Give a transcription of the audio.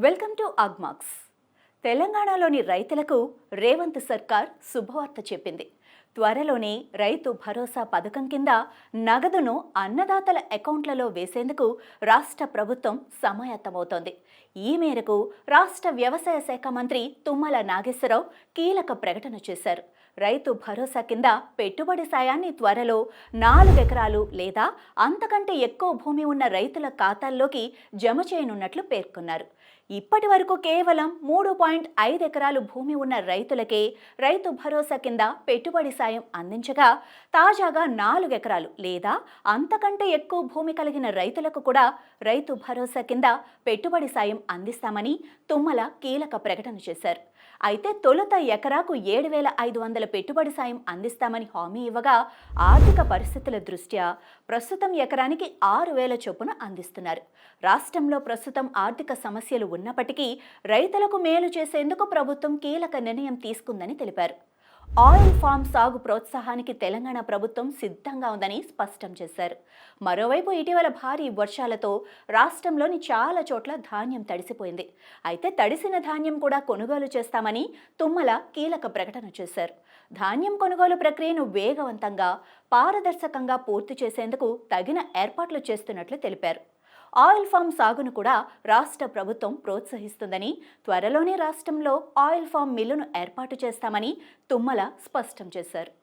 Welcome to Agmarks. తెలంగాణలోని రైతులకు రేవంత్ సర్కార్ శుభవార్త చెప్పింది. త్వరలోనే రైతు భరోసా పథకం కింద నగదును అన్నదాతల అకౌంట్లలో వేసేందుకు రాష్ట్ర ప్రభుత్వం సమాయత్తమవుతోంది. ఈ మేరకు రాష్ట్ర వ్యవసాయ శాఖ మంత్రి తుమ్మల నాగేశ్వరరావు కీలక ప్రకటన చేశారు. రైతు భరోసా కింద పెట్టుబడి సాయాన్ని త్వరలో నాలుగెకరాలు లేదా అంతకంటే ఎక్కువ భూమి ఉన్న రైతుల ఖాతాల్లోకి జమ చేయనున్నట్లు పేర్కొన్నారు. ఇప్పటి వరకు కేవలం మూడు పాయింట్ ఐదు ఎకరాలు భూమి ఉన్న రైతులకే రైతు భరోసా కింద పెట్టుబడి సాయం అందించగా తాజాగా నాలుగు ఎకరాలు లేదా అంతకంటే ఎక్కువ భూమి కలిగిన రైతులకు కూడా రైతు భరోసా కింద పెట్టుబడి సాయం అందిస్తామని తుమ్మల కీలక ప్రకటన చేశారు. అయితే తొలుత ఎకరాకు ఏడు వేల ఐదు వందల పెట్టుబడి సాయం అందిస్తామని హామీ ఇవ్వగా ఆర్థిక పరిస్థితుల దృష్ట్యా ప్రస్తుతం ఎకరానికి ఆరు వేల చొప్పున అందిస్తున్నారు. రాష్ట్రంలో ప్రస్తుతం ఆర్థిక సమస్యలు ఉన్నప్పటికీ రైతులకు మేలు చేసేందుకు ప్రభుత్వం కీలక నిర్ణయం తీసుకుందని తెలిపారు. ఆయిల్ ఫామ్ సాగు ప్రోత్సాహానికి తెలంగాణ ప్రభుత్వం సిద్ధంగా ఉందని స్పష్టం చేశారు. మరోవైపు ఇటీవల భారీ వర్షాలతో రాష్ట్రంలోని చాలా చోట్ల ధాన్యం తడిసిపోయింది. అయితే తడిసిన ధాన్యం కూడా కొనుగోలు చేస్తామని తుమ్మల కీలక ప్రకటన చేశారు. ధాన్యం కొనుగోలు ప్రక్రియను వేగవంతంగా పారదర్శకంగా పూర్తి చేసేందుకు తగిన ఏర్పాట్లు చేస్తున్నట్లు తెలిపారు. ఆయిల్ ఫామ్ సాగును కూడా రాష్ట్ర ప్రభుత్వం ప్రోత్సహిస్తుందని త్వరలోనే రాష్ట్రంలో ఆయిల్ ఫామ్ మిల్లును ఏర్పాటు చేస్తామని తుమ్మల స్పష్టం చేశారు.